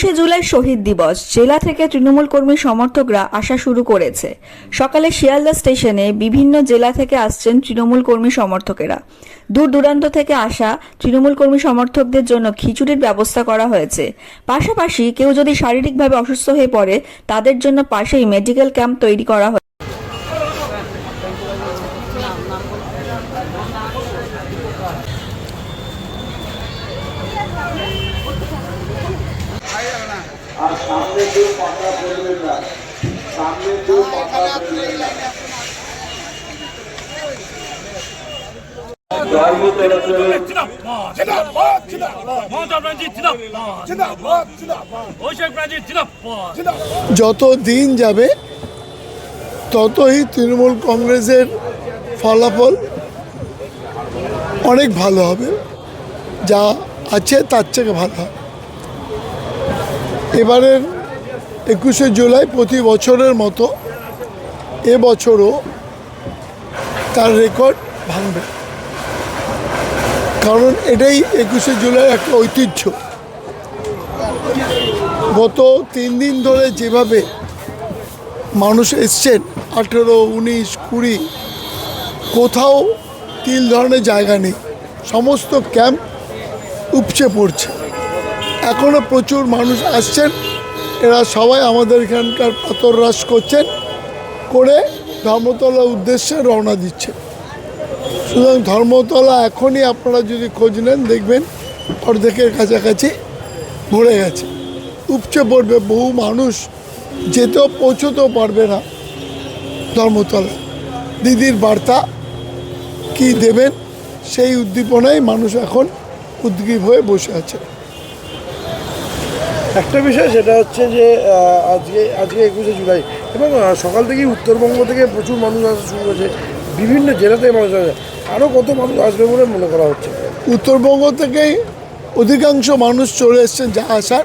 একুশে জুলাই শহীদ দিবস। জেলা থেকে তৃণমূল কর্মী সমর্থকরা আসা শুরু করেছে। সকালে শিয়ালদা স্টেশনে বিভিন্ন জেলা থেকে আসছেন তৃণমূল কর্মী সমর্থকেরা। দূর দূরান্ত থেকে আসা তৃণমূল কর্মী সমর্থকদের জন্য খিচুড়ির ব্যবস্থা করা হয়েছে। পাশাপাশি কেউ যদি শারীরিকভাবে অসুস্থ হয়ে পড়ে, তাদের জন্য পাশেই মেডিকেল ক্যাম্প তৈরি করা হয়েছে। যত দিন যাবে, ততই তৃণমূল কংগ্রেসের ফলাফল অনেক ভালো হবে। যা আছে, তার থেকে ভালো হবে। এবারের একুশে জুলাই প্রতি বছরের মতো এবছরও তার রেকর্ড ভাঙবে। কারণ এটাই একুশে জুলাই একটা ঐতিহ্য। গত তিন দিন ধরে যেভাবে মানুষ এসছেন, আঠেরো, উনিশ, কুড়ি, কোথাও তিল ধরনের জায়গা নেই। সমস্ত ক্যাম্প উপচে পড়ছে। এখনও প্রচুর মানুষ আসছেন। এরা সবাই আমাদের এখানকার পাতররাস করছেন, করে ধর্মতলা উদ্দেশ্যে রওনা দিচ্ছে সুতরাং ধর্মতলা এখনই আপনারা যদি খোঁজ নেন, দেখবেন অর্ধেকের কাছাকাছি ভরে গেছে। উপচে পড়বে বহু মানুষ, যেতেও পৌঁছতেও পারবে না ধর্মতলা দিদির বার্তা কি দেবেন, সেই উদ্দীপনায় মানুষ এখন উদ্গ্রীব হয়ে বসে আছে। একটা বিষয়, সেটা হচ্ছে যে আজকে আজকে একুশে জুলাই, এবং সকাল থেকেই উত্তরবঙ্গ থেকে প্রচুর মানুষ আসা শুরু করেছে, বিভিন্ন জেলা থেকে মানুষ আসে আরও কত মানুষ আসবে বলে মনে করা হচ্ছে? উত্তরবঙ্গ থেকেই অধিকাংশ মানুষ চলে এসছেন যা আসার।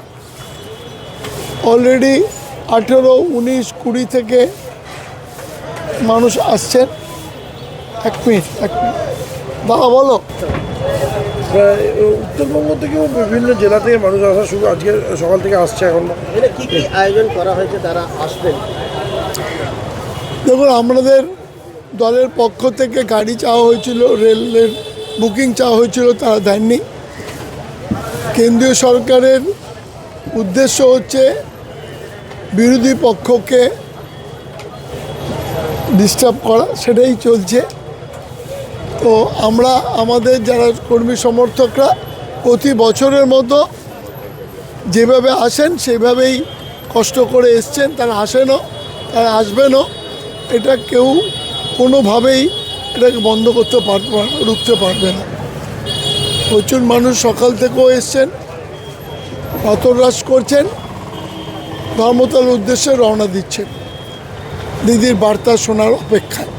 অলরেডি আঠেরো, উনিশ, কুড়ি থেকে মানুষ আসছেন। এক মিনিট এক মিনিট। দাদা বলো। উত্তরবঙ্গ থেকেও বিভিন্ন জেলা থেকে মানুষ আসা শুরু আজকে সকাল থেকে আসছে এখন। এটা কি কি আয়োজন করা হয়েছে তারা আসবেন? দেখুন আমাদের দলের পক্ষ থেকে গাড়ি চাওয়া হয়েছিল রেলের বুকিং চাওয়া হয়েছিল তারা দেননি। কেন্দ্রীয় সরকারের উদ্দেশ্য হচ্ছে বিরোধী পক্ষকে ডিস্টার্ব করা সেটাই চলছে। তো আমরা আমাদের যারা কর্মী সমর্থকরা প্রতি বছরের মতো যেভাবে আসেন, সেভাবেই কষ্ট করে এসছেন। তারা আসেনও, তারা আসবেনও। এটা কেউ কোনোভাবেই এটাকে বন্ধ করতে পারবে না রুখতে পারবে না। প্রচুর মানুষ সকাল থেকেও এসছেন পাথররাস করছেন, ধর্মতলার উদ্দেশ্যে রওনা দিচ্ছেন। দিদির বার্তা শোনার অপেক্ষায়।